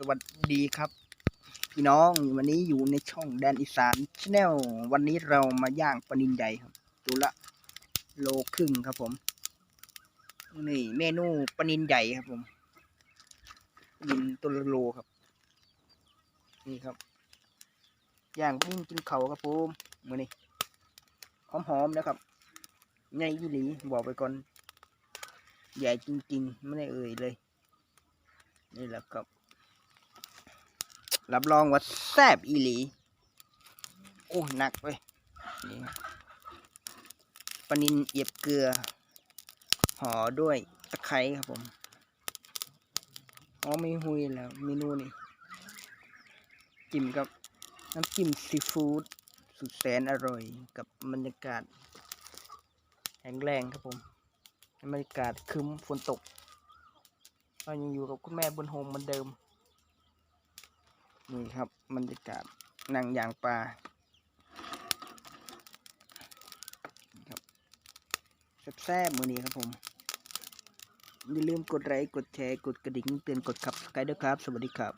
สวัสดีครับ พี่น้องวันนี้อยู่ในช่องแดนอีสานชาแนลวันนี้เรามาย่างปลานินใหญ่ครับตัวละโลครึ่งครับผม นี่เมนูปลานินใหญ่ครับผมปลานินตัวละโลครับ นี่ครับ ย่างปิ้งกินเขาครับผมมือนี้หอมๆนะครับใหญ่ยี่หลีบอกไปก่อน ใหญ่จริงๆ ไม่ได้เอ่ยเลย นี่แหละครับ รับรองว่าแซ่บอีหลี โอ้หนักเว้ยปนินเอียบเกลือ ห่อด้วยตะไคร้ครับผม อ๋อไม่หุยแล้วเมนูนี่จิ้มกับน้ำจิ้มซีฟู้ดสุดแสนอร่อยกับบรรยากาศแห้งแรงครับผม บรรยากาศคึมฝนตกเรายังอยู่กับคุณแม่บนโฮมเหมือนเดิม นี่ครับบรรยากาศนั่งยางปลาครับแซ่บๆมือนี้ครับผมอย่าลืมกดไลค์กดแชร์กดกระดิ่งเตือนกดขับสกายด้วยครับ สวัสดีครับ